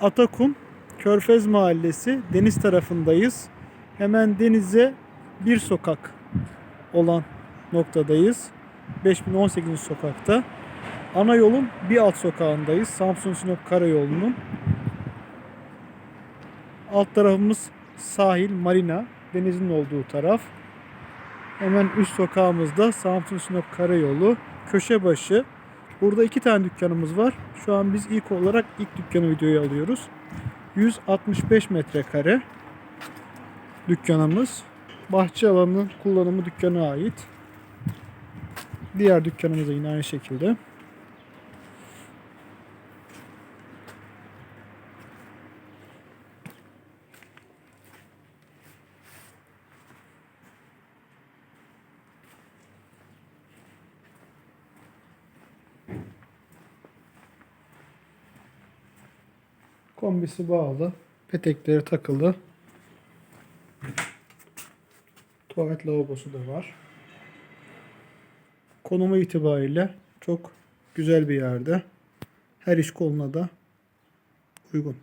Atakum Körfez Mahallesi deniz tarafındayız. Hemen denize bir sokak olan noktadayız. 5018. sokakta. Ana yolun bir alt sokağındayız. Samsun Sinop Karayolu'nun. Alt tarafımız sahil, marina, denizin olduğu taraf. Hemen üst sokağımızda Samsun Sinop Karayolu, köşe başı. Burada iki tane dükkanımız var. Şu an biz ilk olarak ilk dükkanı videoya alıyoruz. 165 metrekare dükkanımız. Bahçe alanının kullanımı dükkana ait. Diğer dükkanımız da yine aynı şekilde. Kombisi bağlı. Petekleri takılı. Tuvalet lavabosu da var. Konumu itibariyle çok güzel bir yerde. Her iş koluna da uygun.